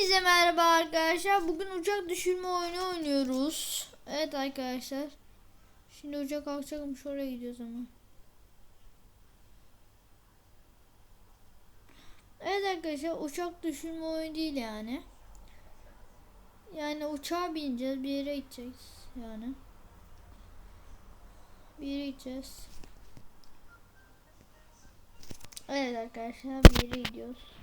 Hepinize merhaba arkadaşlar. Bugün uçak düşürme oyunu oynuyoruz. Evet arkadaşlar. Şimdi uçak kalkacakmış oraya gidiyoruz ama. Evet arkadaşlar uçak düşürme oyunu değil yani. Yani uçağa bineceğiz bir yere gideceğiz yani. Bir yere gideceğiz. Evet arkadaşlar bir yere gidiyoruz.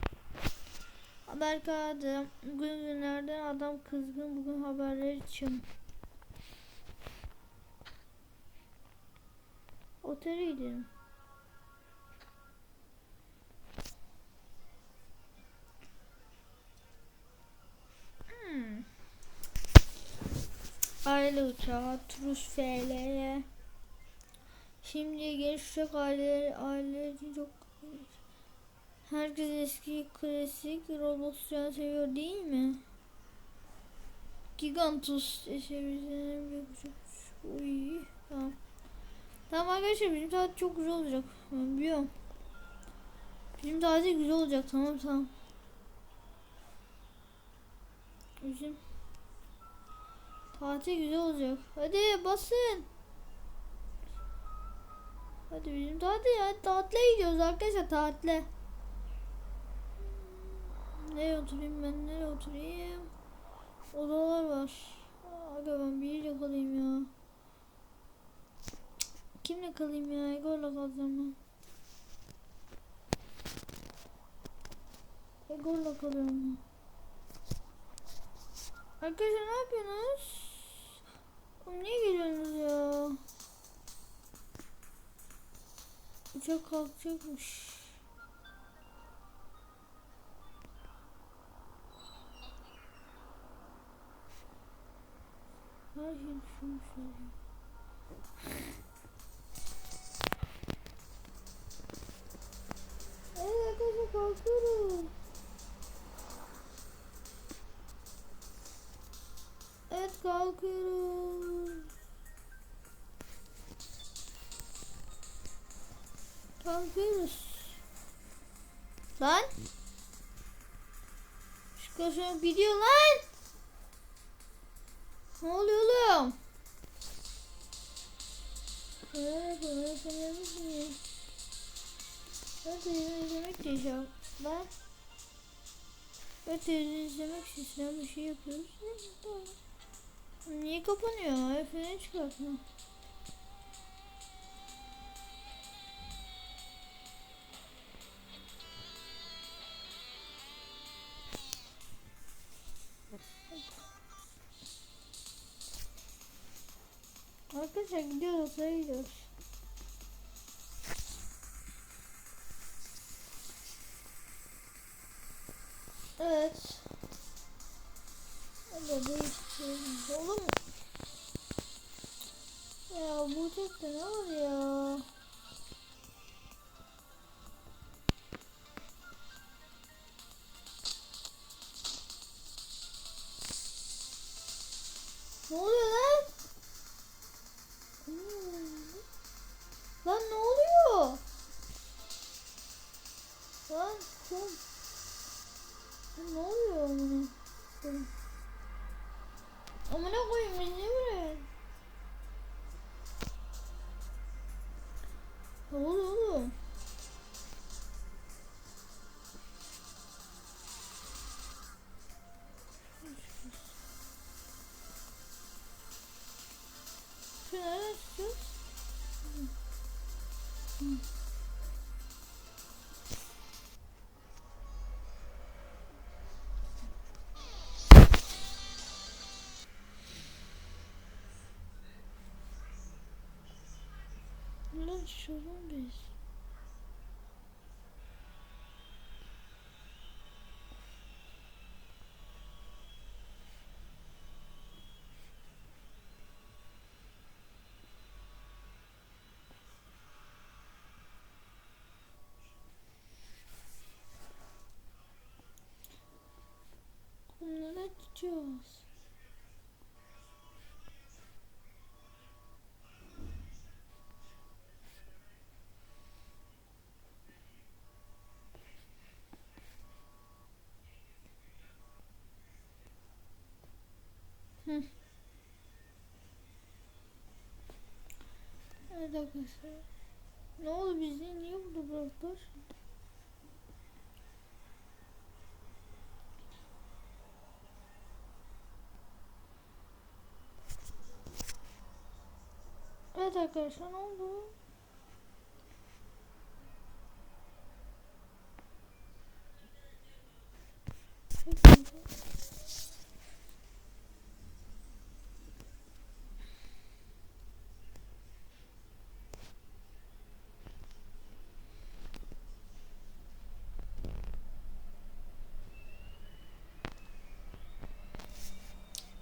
Haber kağıdı. Bugün günlerden adam kızgın. Bugün haberleri için. Otele gidelim. Hmm. Aile uçağı. Turus FL'ye. Şimdi genç uçak aileleri, aileleri çok Herkes eski klasik Roblox'u seviyor değil mi? Gigantus eşeğimizin bir buçuk. Uy, tamam. Tamam arkadaşlar bizim tatil çok güzel olacak. Ben biliyorum. Bizim tatil güzel olacak tamam tamam. Bizim tatil güzel olacak. Hadi basın. Hadi bizim tatil ya tatile gidiyoruz arkadaşlar tatile. Nereye oturayım ben? Nereye oturayım? Odalar var. Aga ben biriyle kalayım ya. Kimle kalayım ya? Ego'yla kalacağım ben. Ego'yla kalıyorum. Arkadaşlar ne yapıyorsunuz? Oğlum niye geliyorsunuz ya? Uçak kalkacakmış. Her şey düşünmüşler ya. Evet arkadaşlar kalkıyoruz. Evet kalkıyoruz. Kalkıyoruz. Lan. Şu koşun gidiyor lan. Ne oluyor oğlum? Ben televizyon izlemek işe Ben Ben televizyon izlemek için sen bir şey yapıyoruz. Niye kapanıyor? Freni çıkartma. Arkadaşlar gidiyoruz, otele gidiyoruz. Evet. Hadi değiştirelim. Oğlum. Ya bu tekte ne var? Lan kum. Ne oluyor amına? Amına koyayım beni buraya? Ne oluyor oğlum? Şu nereden çıkıyoruz? Şuradan biz. Gidiyoruz. Hı. Evet arkadaşlar. Ne oldu bizi? Niye burada bıraktılar? Evet arkadaşlar ne oldu? Peki.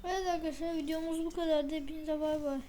Evet arkadaşlar videomuz bu kadardı. Hepinize bay bay.